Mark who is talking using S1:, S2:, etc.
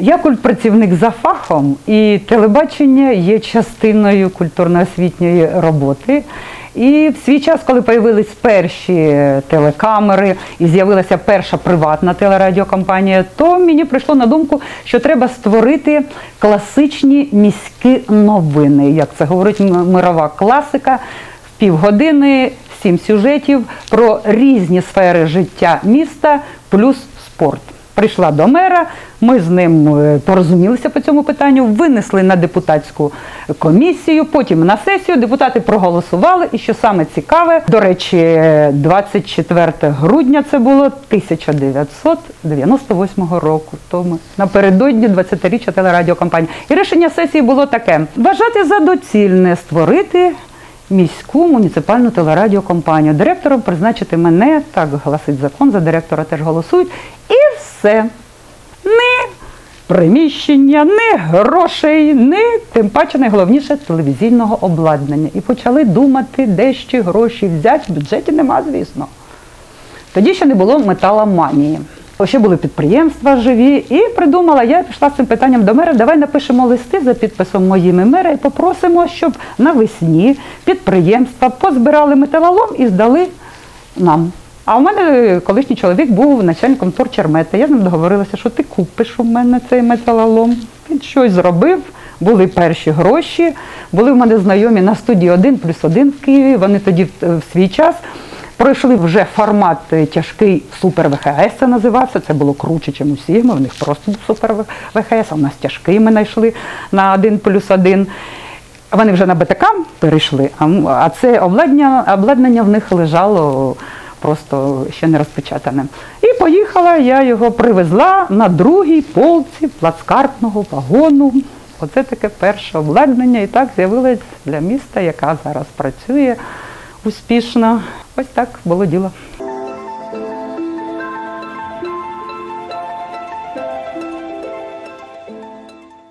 S1: Я культпрацівник за фахом, і телебачення є частиною культурно-освітньої роботи. І в свій час, коли з'явились перші телекамери і з'явилася перша приватна телерадіокомпанія, то мені прийшло на думку, що треба створити класичні міські новини, як це говорить мирова класика, в півгодини, сім сюжетів про різні сфери життя міста плюс спорт. Прийшла до мера, ми з ним е, порозумілися по цьому питанню, винесли на депутатську комісію, потім на сесію. Депутати проголосували. І що саме цікаве, до речі, 24 грудня це було 1998 року. Тому напередодні 20-річчя телерадіокомпанії. І рішення сесії було таке: вважати за доцільне створити міську муніципальну телерадіокомпанію. Директором призначити мене, так гласить закон, за директора теж голосують. Все. Не приміщення, не грошей, не тим паче найголовніше телевізійного обладнання. І почали думати, де ще гроші взяти. В бюджеті нема, звісно. Тоді ще не було металоманії. Ще були підприємства живі, і придумала, я пішла з цим питанням до мера, давай напишемо листи за підписом моїми мера і попросимо, щоб навесні підприємства позбирали металолом і здали нам. А у мене колишній чоловік був начальником торчермета. Я з ним договорилася, що ти купиш у мене цей металолом. Він щось зробив, були перші гроші, були в мене знайомі на студії 1 плюс 1 в Києві. Вони тоді в, в свій час пройшли вже формат е, тяжкий супер ВХС це називався. Це було круче, ніж у Сігми. У них просто був супер ВХС, а у нас тяжкий ми знайшли на 1 плюс 1. Вони вже на БТК перейшли, а це обладнання, обладнання в них лежало просто ще не розпечатаним. І поїхала, я його привезла на другій полці плацкартного вагону. Оце таке перше обладнання, і так з'явилось для міста, яка зараз працює успішно. Ось так було діло.